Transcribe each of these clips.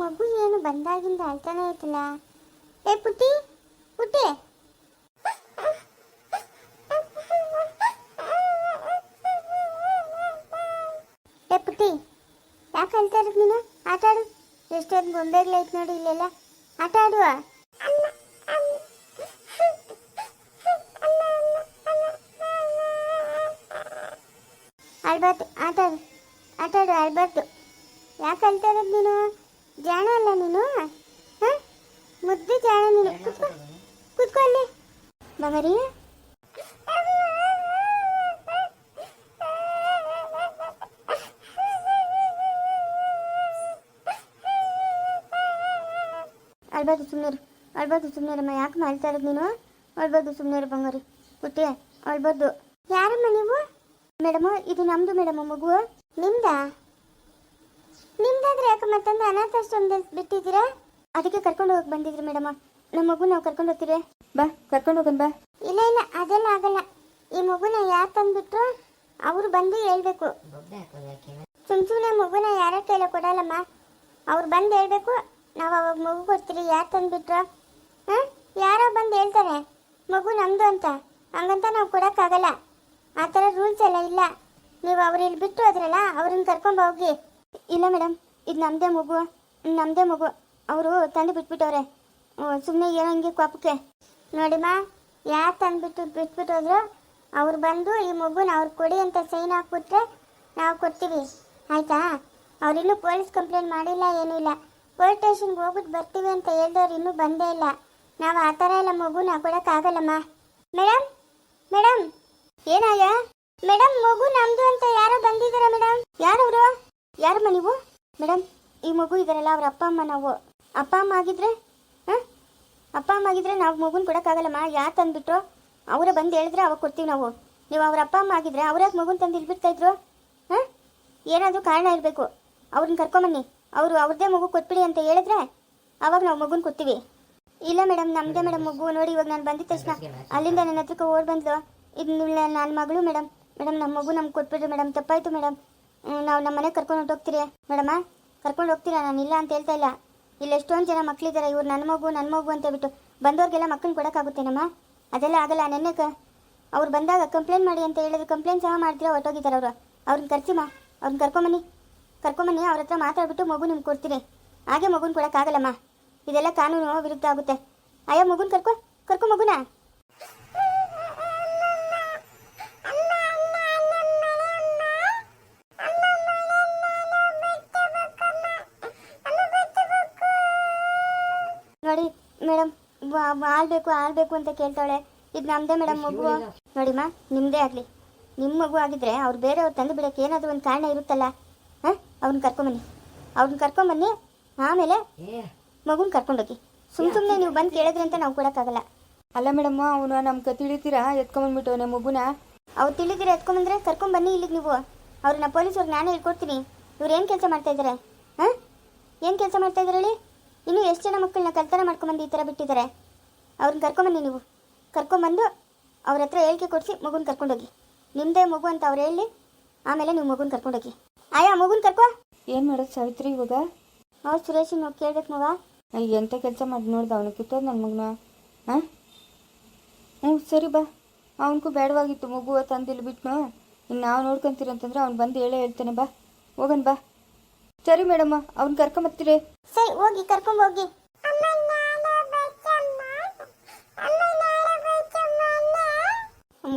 ಮಗು ಏನು ಬಂದಾಗಿಂದ ಅಳ್ತಾನೆ ಐತಲ್ಲ ಏ ಪುಟ್ಟಿ ಪುಟ್ಟಿ. ಏ ಪುಟ್ಟಿ, ಯಾಕೆ ಅಳ್ತಾ ಇರೋದು ನೀನು? ಆಟ ಆಡು. ಎಷ್ಟೊಂದು ಬೊಂಬೆಗಳೈತೆ ನೋಡಿ ಇಲ್ಲೆಲ್ಲ. ಆಟ ಆಡುವ? ಅಳ್ಬಾರ್ದು, ಆಟ ಆಡು. ಆಟ ಆಡು, ಅಳ್ಬಾರ್ದು. ಯಾಕೆ ಅಳ್ತಾ ಇರೋದು ನೀನು? ಜಾಣ ಅಲ್ಲ ನೀನು? ಹಾಂ? ಮುದ್ದು ಜಾಣ ನೀನು. ಕುತ್ಕೋ. ಕುತ್ಕೋ ಅಲ್ಲಿ. ಬಂಗಾರಿ ಅಳ್ಬಾರ್ದು ಸುಮ್ಮನೆ ಅಳ್ಬಾರ್ದು ಸುಮ್ಮನೆ ಯಾಕೆ ಮಾಡ್ತಾ ಇರೋದು ನೀನು? ಅಳ್ಬಾರ್ದು ಸುಮ್ಮನೆ ಬಂಗಾರಿ. ಕುಟ್ಟಿ ಅಳ್ಬಾರ್ದು. ಯಾರಮ್ಮ ನೀವು? ಮೇಡಮ್, ಇದು ನಮ್ದು ಮೇಡಮ್ ಮಗು. ನಿಮ್ದಾ? ನಿಮ್ದಾದ್ರೆ ಯಾಕೆ ಮತ್ತೊಂದು ಅನಾಥಾಶ್ರಮದಲ್ಲಿ ಬಿಟ್ಟಿದ್ದೀರಾ? ಅದಕ್ಕೆ ಕರ್ಕೊಂಡು ಹೋಗಿ ಬಂದಿದ್ರಿ ಮೇಡಮ್. ನಮ್ಮ ಮಗು ನಾವು ಕರ್ಕೊಂಡು ಹೋಗ್ತೀರಿ ಬಾ, ಕರ್ಕೊಂಡು ಹೋಗನ್ ಬಾ. ಇಲ್ಲ ಇಲ್ಲ, ಅದೆಲ್ಲ ಆಗಲ್ಲ. ಈ ಮಗುನ ಯಾರು ತಂದ್ಬಿಟ್ರು? ಅವರು ಬಂದು ಹೇಳ್ಬೇಕು. ಸುಮ್ ಸುಮ್ಮನೆ ಮಗುನ ಯಾರ ಕೈಲ ಕೊಡಲ್ಲಮ್ಮ. ಅವ್ರು ಬಂದು ಹೇಳ್ಬೇಕು, ನಾವು ಅವಾಗ ಮಗು ಕೊಡ್ತೀರಿ ಯಾರು ತಂದ್ಬಿಟ್ರು? ಹಾಂ? ಯಾರೋ ಬಂದು ಹೇಳ್ತಾರೆ. ಮಗು ನಮ್ದು ಅಂತ. ಹಂಗಂತ ನಾವು ಕೊಡೋಕ್ಕಾಗಲ್ಲ. ಆ ಥರ ರೂಲ್ಸ್ ಎಲ್ಲ ಇಲ್ಲ. ನೀವು ಅವ್ರು ಇಲ್ಲಿ ಬಿಟ್ಟು ಹೋದ್ರಲ್ಲ, ಅವ್ರನ್ನ ಕರ್ಕೊಂಡು ಹೋಗಿ. ಇಲ್ಲ ಮೇಡಮ್, ಇದು ನಮ್ಮದೇ ಮಗು ನಮ್ಮದೇ ಮಗು. ಅವರು ತಂದು ಬಿಟ್ಬಿಟ್ಟವ್ರೆ. ಸುಮ್ಮನೆ ಏನೋ ಹಿಂಗೆ ಕೊಪ್ಪಕ್ಕೆ ನೋಡಿಮ್ಮ, ಯಾರು ತಂದುಬಿಟ್ಟು ಬಿಟ್ಬಿಟ್ಟೋದ್ರು ಅವ್ರು ಬಂದು ಈ ಮಗುನ ಅವ್ರು ಕೊಡಿ ಅಂತ ಸೈನ್ ಹಾಕ್ಬಿಟ್ರೆ ನಾವು ಕೊಡ್ತೀವಿ. ಆಯಿತಾ? ಅವರಿನ್ನೂ ಪೊಲೀಸ್ ಕಂಪ್ಲೇಂಟ್ ಮಾಡಿಲ್ಲ, ಏನೂ ಇಲ್ಲ. ಪೊಲೀಸ್ ಸ್ಟೇಷನ್ಗೆ ಹೋಗ್ಬಿಟ್ಟು ಬರ್ತೀವಿ ಅಂತ ಹೇಳ್ದವ್ರು ಇನ್ನೂ ಬಂದೇ ಇಲ್ಲ. ನಾವು ಆ ಥರ ಎಲ್ಲ ಮಗುನ ಕೊಡೋಕ್ಕಾಗಲ್ಲಮ್ಮ ಮೇಡಮ್ ಮೇಡಮ್ ಏನಾಯ ಮೇಡಮ್, ಮಗು ನಮ್ದು ಅಂತ ಯಾರೋ ಬಂದಿದ್ದೀರಾ ಮೇಡಮ್? ಯಾರವರು? ಯಾರಮ್ಮ ನೀವು? ಮೇಡಮ್, ಈ ಮಗು ಇದಾರಲ್ಲ ಅವ್ರ ಅಪ್ಪ ಅಮ್ಮ ನಾವು. ಅಪ್ಪ ಅಮ್ಮ ಆಗಿದ್ರೆ, ಹಾಂ? ಅಪ್ಪ ಅಮ್ಮ ಆಗಿದ್ರೆ ನಾವು ಮಗುನ ಕೊಡೋಕ್ಕಾಗಲ್ಲಮ್ಮ ಯಾರು ತಂದ್ಬಿಟ್ರು? ಅವರೇ ಬಂದು ಹೇಳಿದ್ರೆ ಅವಾಗ ಕೊಡ್ತೀವಿ ನಾವು. ನೀವು ಅವ್ರ ಅಪ್ಪ ಅಮ್ಮ ಆಗಿದ್ರೆ ಅವ್ರ್ಯಾಕೆ ಮಗುನ ತಂದು ಇಲ್ಬಿಡ್ತಾಯಿದ್ರು ಹಾಂ? ಏನಾದರೂ ಕಾರಣ ಇರಬೇಕು. ಅವ್ರನ್ನ ಕರ್ಕೊಂಬನ್ನಿ. ಅವರು ಅವ್ರದ್ದೇ ಮಗು ಕೊಟ್ಬಿಡಿ ಅಂತ ಹೇಳಿದ್ರೆ ಅವಾಗ ನಾವು ಮಗುನ ಕೊಡ್ತೀವಿ. ಇಲ್ಲ ಮೇಡಮ್ ನಮ್ಮದೇ ಮೇಡಮ್ ಮಗು. ನೋಡಿ, ಇವಾಗ ನಾನು ಬಂದಿದ್ದ ತಕ್ಷಣ ಅಲ್ಲಿಂದ ನನ್ನ ಹತ್ರಕ್ಕೆ ಓಡ್ ಬಂದ್ಲು. ಇದು ನನ್ನ ಮಗಳು ಮೇಡಮ್. ಮೇಡಮ್ ನಮ್ಮ ಮಗು ನಮ್ಗೆ ಕೊಟ್ಬಿಡ್ರಿ ಮೇಡಮ್. ತಪ್ಪಾಯಿತು ಮೇಡಮ್. ನಾವು ನಮ್ಮ ಮನೆಗೆ ಕರ್ಕೊಂಡು ಹೋಗ್ತೀರಿ ಮೇಡಮ, ಕರ್ಕೊಂಡು ಹೋಗ್ತೀರಾ? ನಾನು ಇಲ್ಲ ಅಂತ ಹೇಳ್ತಾ ಇಲ್ಲ. ಇಲ್ಲಿ ಎಷ್ಟೊಂದು ಜನ ಮಕ್ಕಳಿದ್ದಾರೆ ಇವ್ರು ನನ್ನ ಮಗು ನನ್ನ ಮಗು ಅಂತ ಹೇಳ್ಬಿಟ್ಟು ಬಂದವ್ರಿಗೆಲ್ಲ ಮಕ್ಕಳನ್ನ ಕೊಡೋಕ್ಕಾಗುತ್ತೇನಮ್ಮ? ಅದೆಲ್ಲ ಆಗಲ್ಲ, ನೆನ್ನೆ ಅವ್ರು ಬಂದಾಗ ಕಂಪ್ಲೇಂಟ್ ಮಾಡಿ ಅಂತ ಹೇಳಿದ್ರು ಕಂಪ್ಲೇಂಟ್ ಸಹ ಮಾಡ್ತೀರಾ? ಹೊರಟೋಗಿದ್ದಾರೆ ಅವರು. ಅವ್ರನ್ನ ಕರ್ಸಿಮ್ಮ. ಅವ್ರನ್ನ ಕರ್ಕೊಂಬನ್ನಿ. ಕರ್ಕೊಂಬನ್ನಿ, ಅವ್ರ ಹತ್ರ ಮಾತಾಡ್ಬಿಟ್ಟು ಮಗು ನಿಮ್ಗೆ ಕೊಡ್ತೀರಿ. ಹಾಗೆ ಮಗುನ ಕೊಡೋಕ್ಕಾಗಲ್ಲಮ್ಮ. ಇದೆಲ್ಲ ಕಾನೂನು ವಿರುದ್ಧ ಆಗುತ್ತೆ. ಅಯ್ಯೋ, ಮಗುನ ಕರ್ಕೊ ಕರ್ಕೊ ಮಗುನ? ಆಳ್ಬೇಕು ಆಳ್ಬೇಕು ಅಂತ ಕೇಳ್ತಾಳೆ. ಇದು ನಮ್ಮದೇ ಮೇಡಮ್ ಮಗು. ನೋಡಿಮ್ಮ ನಿಮ್ಮದೇ ಆಗಲಿ. ನಿಮ್ಮ ಮಗು ಆಗಿದ್ರೆ ಅವ್ರು ಬೇರೆಯವ್ರು ತಂದು ಬಿಡೋಕೆ ಏನಾದರೂ ಒಂದು ಕಾರಣ ಇರುತ್ತಲ್ಲ? ಹಾಂ? ಅವ್ರನ್ನ ಕರ್ಕೊಂಬನ್ನಿ. ಅವ್ರನ್ನ ಕರ್ಕೊಂಬನ್ನಿ ಆಮೇಲೆ ಮಗುನ ಕರ್ಕೊಂಡೋಗಿ. ಸುಮ್ ಸುಮ್ಮನೆ ನೀವು ಬಂದು ಕೇಳಿದ್ರೆ ಅಂತ ನಾವು ಕೊಡೋಕ್ಕಾಗಲ್ಲ. ಅಲ್ಲ ಮೇಡಮ್ ಅವನು ನಮ್ಗೆ ತಿಳಿತೀರಾ? ಎತ್ಕೊಂಬಂದ್ಬಿಟ್ಟವನೆ ಮಗುನ? ಅವ್ರು ತಿಳಿದಿರ ಎತ್ಕೊಂಬಂದ್ರೆ ಕರ್ಕೊಂಬನ್ನಿ ಇಲ್ಲಿಗೆ ನೀವು. ಅವ್ರನ್ನ ಪೊಲೀಸವ್ರಿಗೆ ನಾನೇ ಹೇಳ್ಕೊಡ್ತೀನಿ. ಇವ್ರು ಏನು ಕೆಲಸ ಮಾಡ್ತಾ ಇದ್ದಾರೆ ಹಾಂ? ಏನು ಕೆಲಸ ಮಾಡ್ತಾ ಇದ್ದಾರೆ ಹೇಳಿ? ಇನ್ನೂ ಎಷ್ಟು ಜನ ಮಕ್ಕಳನ್ನ ಕಲ್ತನ ಮಾಡ್ಕೊಂಬಂದು ಈ ಥರ ಬಿಟ್ಟಿದ್ದಾರೆ? ಅವ್ರನ್ನ ಕರ್ಕೊಂಬನ್ನಿ ನೀವು. ಕರ್ಕೊಂಬಂದು ಅವ್ರ ಹತ್ರ ಹೇಳಿಕೆ ಕೊಡಿಸಿ ಮಗುನ ಕರ್ಕೊಂಡೋಗಿ ನಿಮ್ಮದೇ ಮಗು ಅಂತ ಅವ್ರು ಹೇಳಿ ಆಮೇಲೆ ನೀವು ಮಗುನ ಕರ್ಕೊಂಡೋಗಿ ಆಯಾ ಮಗುನ ಕರ್ಕೋ. ಏನು ಮಾಡೋದು ಸಾವಿತ್ರಿ ಇವಾಗ? ಅವ್ರು ಸುರೇಶ್ ನಾವು ಕೇಳ್ಬೇಕು ಮಗ. ಎಂಥ ಕೆಲಸ ಮಾಡಿ ನೋಡ್ದ ಅವನು ಕಿತ್ತೋದು ನನ್ನ ಮಗನ. ಹಾಂ? ಹ್ಞೂ ಸರಿ ಬಾ. ಅವನಿಗೂ ಬೇಡವಾಗಿತ್ತು ಮಗು ತಂದಿಲ್ಲಿ ಬಿಟ್ಟು ಇನ್ನು ನಾವು ನೋಡ್ಕೊಂತೀರಂತಂದ್ರೆ ಅವ್ನು ಬಂದು ಹೇಳೇ ಹೇಳ್ತಾನೆ ಬಾ. ಹೋಗನ್ ಬಾ. ಸರಿ ಮೇಡಮ್ಮ ಅವ್ನು ಕರ್ಕೊಂಬತ್ತೀರಿ ಸರಿ ಹೋಗಿ ಕರ್ಕೊಂಬೋಗಿ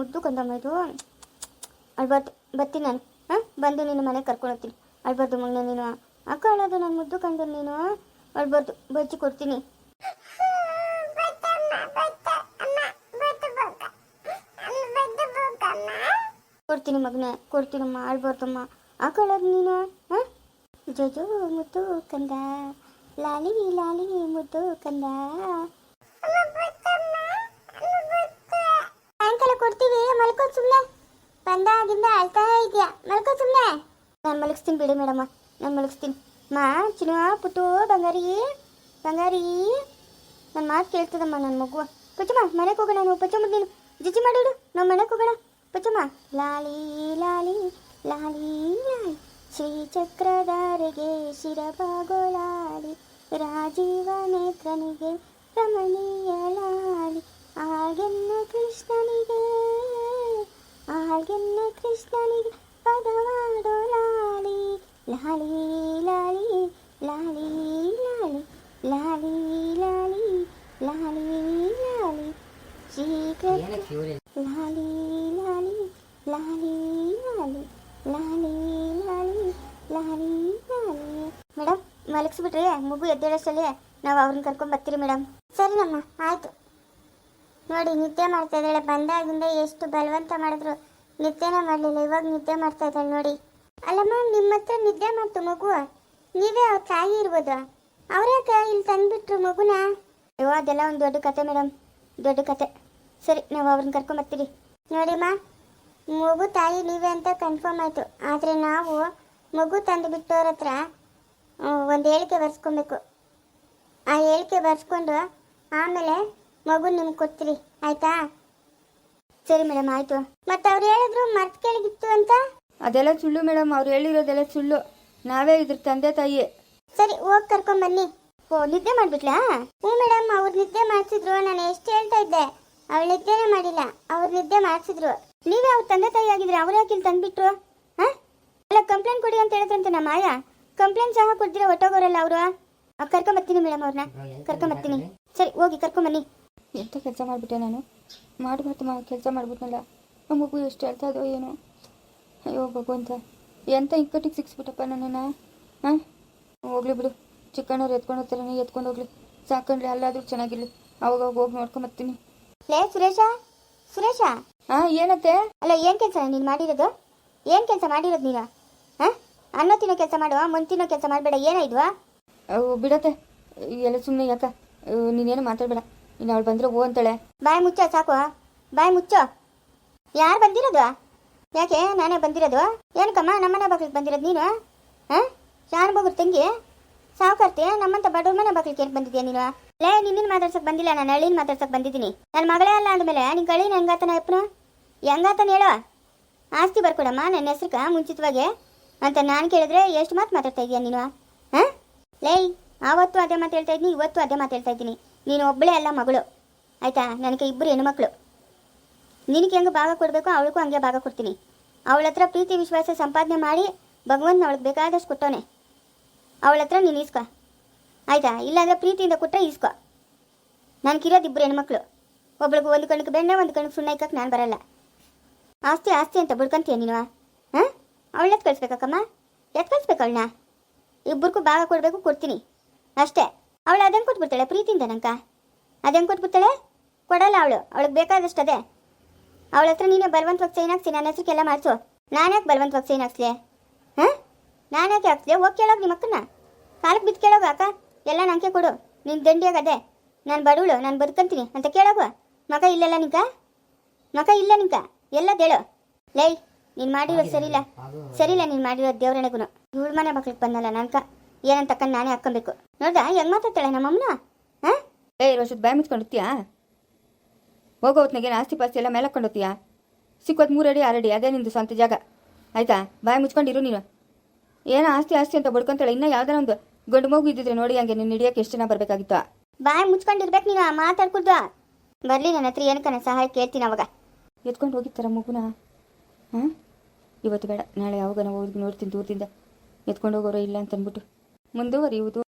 ಮುದ್ದು ಕಂದಮ್ಮದು ಅಳ್ಬಾರ್ದು ಬರ್ತೀನಿ ನಾನು. ಹಾಂ? ಬಂದು ನಿನ್ನ ಮನೆಗೆ ಕರ್ಕೊಂಡು ಹೋಗ್ತೀನಿ. ಅಳ್ಬಾರ್ದು ಮಗನ ನೀನು. ಅಕ್ಕ ಅಳೋದು ನಾನು ಮುದ್ದು ಕಂದ ನೀನು. ಅಳ್ಬಾರ್ದು ಬಜ್ಜಿ ಕೊಡ್ತೀನಿ. ಕೊಡ್ತೀನಿ ಮಗನೇ, ಕೊಡ್ತೀನಮ್ಮ, ಅಳ್ಬಾರ್ದಮ್ಮ. ಅಳೋದು ನೀನು, ಹಾಂ? ಜೋಜೋ ಮುದ್ದು ಕಂದ. ಲಾಲಿ ಲಾಲಿ ಮುದ್ದು ಕಂದ. ಮಲ್ಕೋ ಸುಮ್ಮನೆ ಬಂದಾಗಿಂದ ಅಳ್ತಾ ಇದೆಯಾ? ಮಲ್ಕೋ ಸುಮ್ಮನೆ ನಾನು ಮಲಗಿಸ್ತೀನಿ ಬಿಡಿ ಮೇಡಮ್ಮ ನಾನು ಮಲಗಿಸ್ತೀನಿ. ಮಾ ಚಿನ್ನ ಪುಟ್ಟು, ಬಂಗಾರಿ ಬಂಗಾರಿ. ನನ್ನ ಮಾತು ಕೇಳ್ತದಮ್ಮ ನನ್ನ ಮಗು. ಪಚ್ಚಮ್ಮ, ಮನೆಗೆ ಹೋಗೋಣ ನಾವು ಪಚ್ಚಮ್ಮ ನೀನು. ಜಿಜಿ ಮಾಡಿಡು ನಾವು ಮನೆಗೆ ಹೋಗೋಣ. ಪಚ್ಚಮ್ಮ. ಲಾಲಿ ಲಾಲಿ ಲಾಲಿ ಲಾಲಿ. ಶ್ರೀ ಲಾಲಿ ರಾಜೀವ ನೇತ್ರನಿಗೆ ರಮಣೀಯ ಲಾಲಿ ಶ್ರೀಕೃಷ್ಣ ಲಾಲಿ ಲಾಲಿ ಲಾಲಿ ಲಾಲಿ ಲಾಲಿ ಲಾಲಿ ಲಾಲಿ ಲಾಲಿ ಮೇಡಮ್ ಮಲಗಿಸ್ಬಿಟ್ರಿ ಮಗು ಎದ್ದೇಳಷ್ಟಲ್ಲಿ ನಾವು ಅವ್ರನ್ನ ಕರ್ಕೊಂಡು ಬರ್ತೀರಿ ಮೇಡಮ್ ಸರಿನಮ್ಮ ಆಯ್ತು. ನೋಡಿ ನಿದ್ದೆ ಮಾಡ್ತಾ ಇದ್ದಾಳೆ. ಬಂದಾಗಿಂದ ಎಷ್ಟು ಬಲವಂತ ಮಾಡಿದ್ರು. ನಿದ್ದೆನೇ ಮಾಡಲಿಲ್ಲ ಇವಾಗ ನಿದ್ದೆ ಮಾಡ್ತಾ ಇದ್ದಾಳೆ ನೋಡಿ. ಅಲ್ಲಮ್ಮ ನಿಮ್ಮ ಹತ್ರ ನಿದ್ದೆ ಮಾಡ್ತು ಮಗು. ನೀವೇ ಅವ್ರ ತಾಯಿ ಇರ್ಬೋದು. ಅವ್ರ್ಯಾಕೆ ಇಲ್ಲಿ ತಂದ್ಬಿಟ್ರು ಮಗುನ? ಅಯ್ಯೋ ಅದೆಲ್ಲ ಒಂದು ದೊಡ್ಡ ಕತೆ ಮೇಡಮ್ ದೊಡ್ಡ ಕತೆ. ಸರಿ ನಾವು ಅವ್ರನ್ನ ಕರ್ಕೊಂಬರ್ತೀರಿ ನೋಡಿಮ್ಮ ಮಗು ತಾಯಿ ನೀವೇ ಅಂತ ಕನ್ಫರ್ಮ್ ಆಯಿತು. ಆದರೆ ನಾವು ಮಗು ತಂದು ಬಿಟ್ಟವ್ರ ಹತ್ರ ಒಂದು ಹೇಳಿಕೆ ಬರ್ಸ್ಕೊಬೇಕು. ಆ ಹೇಳಿಕೆ ಬರ್ಸ್ಕೊಂಡು ಆಮೇಲೆ ಮಗು ನಿಮ್ಗೆ ಕೊಡ್ತೀರಿ. ಆಯ್ತಾ? ಸರಿ ಮೇಡಮ್ ಆಯಿತು. ಮತ್ತು ಅವ್ರು ಹೇಳಿದ್ರು ಮರ್ತ್ ಕೆಳಗಿತ್ತು ಅಂತ? ಅದೆಲ್ಲ ಸುಳ್ಳು ಮೇಡಮ್ ಅವ್ರು ಹೇಳಿರೋದೆಲ್ಲ ಸುಳ್ಳು. ನಾವೇ ಇದ್ರ ತಂದೆ ತಾಯಿ. ಸರಿ ಹೋಗಿ ಕರ್ಕೊಂಬನ್ನಿ ಓ ನಿದ್ದೆ ಮಾಡ್ಬಿಟ್ಲಾ? ಹ್ಞೂ ಮೇಡಮ್ ಅವ್ರು ನಿದ್ದೆ ಮಾಡಿಸಿದ್ರು. ನಾನು ಎಷ್ಟು ಹೇಳ್ತಾ ಇದ್ದೆ? ಅವಳು ನಿದ್ದೆನೇ ಮಾಡಿಲ್ಲ. ಅವ್ರು ನಿದ್ದೆ ಮಾಡಿಸಿದ್ರು. ನೀವೇ ಅವ್ರ ತಂದೆ ತಾಯಿ ಆಗಿದ್ರೆ ಅವ್ರು ಯಾಕೆ ಇಲ್ಲಿ ತಂದ್ಬಿಟ್ರು? ಹಾಂ? ಅಲ್ಲ ಕಂಪ್ಲೇಂಟ್ ಕೊಡಿ ಅಂತ ಹೇಳಿದ್ರಂತೆ ನಮ್ಮ ಆಯ. ಕಂಪ್ಲೇಂಟ್ ಸಹ ಕೊಡ್ತೀರಾ ಒಟ್ಟೋಗೋರಲ್ಲ ಅವರು? ಕರ್ಕೊಂಬರ್ತೀನಿ ಮೇಡಮ್ ಅವ್ರನ್ನ ಕರ್ಕೊಂಬರ್ತೀನಿ ಸರಿ, ಹೋಗಿ, ಕರ್ಕೊಂಬನ್ನಿ. ಎಂಥ ಕೆಲಸ ಮಾಡಿಬಿಟ್ಟೆ ನಾನು? ಮಾಡಿ ಮತ್ತೆ ಕೆಲಸ ಮಾಡ್ಬಿಟ್ನಲ್ಲ. ನಮ್ಮ ಮಗು ಎಷ್ಟು ಹೇಳ್ತಾ ಇದೋ ಏನೋ. ಅಯ್ಯೋ, ಭಗವಂತ. ಎಂಥ ಇಕ್ಕಟ್ಟಿಗೆ ಸಿಕ್ಸ್ಬಿಟ್ಟಪ್ಪ ನನ್ನನ್ನು? ಹಾಂ? ಹೋಗ್ಲಿ ಬಿಡು. ಚಿಕ್ಕಣ್ಣವ್ರು ಎತ್ಕೊಂಡು ಹೋಗ್ತಾರೆ ಎತ್ಕೊಂಡು ಹೋಗ್ಲಿ. ಸಾಕಂಡ್ರೆ ಎಲ್ಲಾದರೂ ಚೆನ್ನಾಗಿರ್ಲಿ. ಅವಾಗ ಹೋಗಿ ನೋಡ್ಕೊಂಬರ್ತೀನಿ ಲೇ ಸುರೇಶ? ಸುರೇಶ? ಹಾಂ ಏನತ್ತೆ? ಅಲ್ಲ ಏನು ಕೆಲಸ ನೀನು ಮಾಡಿರೋದು? ಏನು ಕೆಲಸ ಮಾಡಿರೋದು ನೀನು? ಹಾಂ? ಅನ್ನೋ ತಿನ್ನೋ ಕೆಲಸ ಮಾಡುವ ಮುಂದ್ ತಿನ್ನೋ ಕೆಲಸ ಮಾಡಬೇಡ ಏನಾಯ್ವಾ ಬಿಡತ್ತೆ. ಎಲ್ಲ ಸುಮ್ಮನೆ ಯಾಕ? ನೀನೇನು ಮಾತಾಡಬೇಡ. ಇನ್ನು ಅವಳು ಬಂದ್ರೆ ಓ ಅಂತಾಳೆ. ಬಾಯಿ ಮುಚ್ಚ ಸಾಕು. ಬಾಯಿ ಮುಚ್ಚೋ. ಯಾರು ಬಂದಿರೋದು? ಯಾಕೆ ನಾನೇ ಬಂದಿರೋದು? ಏನಕ್ಕಮ್ಮ ನಮ್ಮನೆ ಬಾಗಿಲಿಗೆ ಬಂದಿರೋದು ನೀನು? ಹಾಂ? ಯಾರು ಬಗ್ರು ತಂಗಿ? ಸಾವುಕಾರ್ತಿ? ನಮ್ಮಂತ ಬಡವ್ರ ಮನೆ ಬಾಗಿಲಿಗೆ ಏನು ಬಂದಿದ್ಯಾ ನೀನು? ಲೇ ನಿನ್ನ ಮಾತಾಡ್ಸಕ್ ಬಂದಿಲ್ಲ, ನಾನು ಹಳ್ಳಿನ ಮಾತಾಡ್ಸಕ್ ಬಂದಿದ್ದೀನಿ. ನನ್ನ ಮಗಳೇ ಅಲ್ಲ ಅಂದಮೇಲೆ, ನಿನ್ ಕಳಿ ಹೆಂಗಾತನ ಅಪ್ಪನ ಹೆಂಗಾತನ ಹೇಳೋ? ಆಸ್ತಿ ಬರ್ಕೊಡಮ್ಮ ನನ್ನ ಹೆಸ್ರಕ ಮುಂಚಿತವಾಗಿ. ಅಂತ ನಾನು ಕೇಳಿದ್ರೆ ಎಷ್ಟು ಮಾತು ಮಾತಾಡ್ತಾ ಇದೀಯ ನೀನು? ಹಾಂ? ಲೇ, ಆವತ್ತು ಅದೇ ಮಾತು ಹೇಳ್ತಾ ಇದ್ದೀನಿ ಇವತ್ತು ಅದೇ ಮಾತು ಹೇಳ್ತಾ ಇದ್ದೀನಿ. ನೀನು ಒಬ್ಬಳೇ ಅಲ್ಲ ಮಗಳು. ಆಯ್ತಾ? ನನಗೆ ಇಬ್ಬರು ಹೆಣ್ಮಕ್ಳು. ನಿನಗೆ ಹೆಂಗೆ ಭಾಗ ಕೊಡಬೇಕು ಅವಳಿಗೂ ಹಂಗೆ ಭಾಗ ಕೊಡ್ತೀನಿ. ಅವಳ ಹತ್ರ ಪ್ರೀತಿ, ವಿಶ್ವಾಸ, ಸಂಪಾದನೆ ಮಾಡಿ ಭಗವಂತನ ಅವಳಿಗೆ ಬೇಕಾದಷ್ಟು ಕೊಟ್ಟವನೆ. ಅವಳ ಹತ್ರ ನೀನು ಇಸ್ಕೊ ಆಯ್ತಾ? ಇಲ್ಲಾಂದರೆ ಪ್ರೀತಿಯಿಂದ ಕೊಟ್ಟರೆ ಇಸ್ಕೊ. ನನಗಿರೋದು ಇಬ್ಬರು ಹೆಣ್ಮಕ್ಳು. ಒಬ್ಳಿಗೆ ಒಂದು ಕಣಕ್ಕೆ ಬೆಣ್ಣೆ ಒಂದು ಕಣಕ್ಕೆ ಸುಣ್ಣ ಇಕ್ಕಕ್ಕೆ ನಾನು ಬರಲ್ಲ. ಆಸ್ತಿ ಆಸ್ತಿ ಅಂತ ಬಿಡ್ಕೊಂತೀಯ ನೀನು ಹಾಂ? ಅವಳ ಎತ್ ಕಳಿಸ್ಬೇಕಕ್ಕಮ್ಮ? ಎತ್ ಕಳಿಸ್ಬೇಕು ಅವಳನ್ನ? ಇಬ್ಬರಿಗೂ ಭಾಗ ಕೊಡಬೇಕು, ಕೊಡ್ತೀನಿ. ಅಷ್ಟೇ. ಅವಳು ಅದಂಗೆ ಕೊಟ್ಬಿಡ್ತಾಳೆ, ಪ್ರೀತಿಯಿಂದ ನಂಕ ಅದಂಗೆ ಕೊಟ್ಬಿಡ್ತಾಳೆ? ಕೊಡಲ್ಲ ಅವಳು. ಅವಳಿಗೆ ಬೇಕಾದಷ್ಟು ಅದೇ. ಅವಳ ಹತ್ರ ನೀನೇ ಬಲವಂತವಾಗಿ ಸೈನ್ ಹಾಕ್ಸಿ ನನ್ನ ಹೆಸರಿಗೆಲ್ಲ ಮಾಡಿಸು. ನಾನ್ಯಾಕೆ ಬಲವಂತವಾಗಿ ಸೈನ್ ಹಾಕ್ಸ್ಲೆ? ಹಾಂ? ನಾನ್ಯಾಕೆ ಹಾಕ್ಸ್ಲೆ? ಹೋಗಿ ಕೇಳೋಗಿ ನಿಮ್ಮ ಅಕ್ಕನ. ಕಾಲಕ್ಕೆ ಬಿದ್ದು ಕೇಳೋಗ ಅಕ್ಕ? ಎಲ್ಲ ನನಗೆ ಕೊಡು. ನಿನ್ನ ದಂಡಿಯಾಗದೆ. ನಾನು ಬಡವಳು ನಾನು ಬದುಕಂತೀನಿ ಅಂತ ಕೇಳೋಗು ಮಗ ಇಲ್ಲಲ್ಲ ನಿಂಕ ಮಗ ಇಲ್ಲ ನಿಂಕ ಎಲ್ಲದೇಳು ಲೈ ನೀನು ಮಾಡಿರೋದು ಸರಿಯಿಲ್ಲ. ಸರಿಯಿಲ್ಲ ನೀನು ಮಾಡಿರೋದು ದೇವ್ರಣೆಗೂ. ಇವಳ ಮನೆ ಮಕ್ಳಿಗೆ ಬಂದಲ್ಲ ನನ್ಕ? ಏನಂತ ತಕ್ಕಂಡು ನಾನೇ ಹಾಕ್ಕೊಬೇಕು. ನೋಡ್ದ ಹೆಂಗ್ ಮಾತಾಡ್ತಾಳೆ ನಮ್ಮಮ್ಮನ? ಹಾಂ? ಏ ರೋಷದ್ ಬಾಯ್ ಮುಚ್ಕೊಂಡಿರ್ತೀಯಾ? ಹೋಗೋ ಹೊತ್ನಾಗೆ ಆಸ್ತಿ ಪಾಸ್ತಿ ಎಲ್ಲ ಮೇಲೆ ಹಾಕೊಂಡೋಗ್ತೀಯಾ ಸಿಕ್ಕೋದು ಮೂರಡಿ ಆರಡಿ ಅದೇ ನಿಂದು ಸ್ವಂತ ಜಾಗ. ಆಯ್ತಾ? ಬಾಯ್ ಮುಚ್ಕೊಂಡಿರು ನೀನು. ಏನೋ ಆಸ್ತಿ ಆಸ್ತಿ ಅಂತ ಬಡ್ಕೊಂತಾಳೆ ಇನ್ನೂ ಯಾವ್ದಾರ ಒಂದು ಗಂಡು ಮಗು ಇದ್ದಿದ್ರೆ ನೋಡಿ ಹಂಗೆ ನಿನ್ನ ಹಿಡಿಯೋಕೆ ಎಷ್ಟು ಜನ ಬರಬೇಕಾಗಿತ್ತು? ಬಾಯ್ ಮುಚ್ಕೊಂಡಿರ್ಬೇಕು ನೀನು ಮಾತಾಡ್ಕೊಡ್ದು. ಬರ್ಲಿ ನನ್ನ ಹತ್ರ ಏನಕ್ಕನ ಸಹಾಯ ಕೇಳ್ತೀನಿ ಅವಾಗ. ಎತ್ಕೊಂಡು ಹೋಗಿತ್ತಾರ ಮಗುನ? ಹಾಂ? ಇವತ್ತು ಬೇಡ ನಾಳೆ ಯಾವಾಗ ಹೋಗಿ ನೋಡ್ತೀನಿ ದೂರದಿಂದ. ಎತ್ಕೊಂಡು ಹೋಗೋರು ಇಲ್ಲ ಅಂತ ಅಂದ್ಬಿಟ್ಟು ಮುಂದುವರಿಯುವುದು.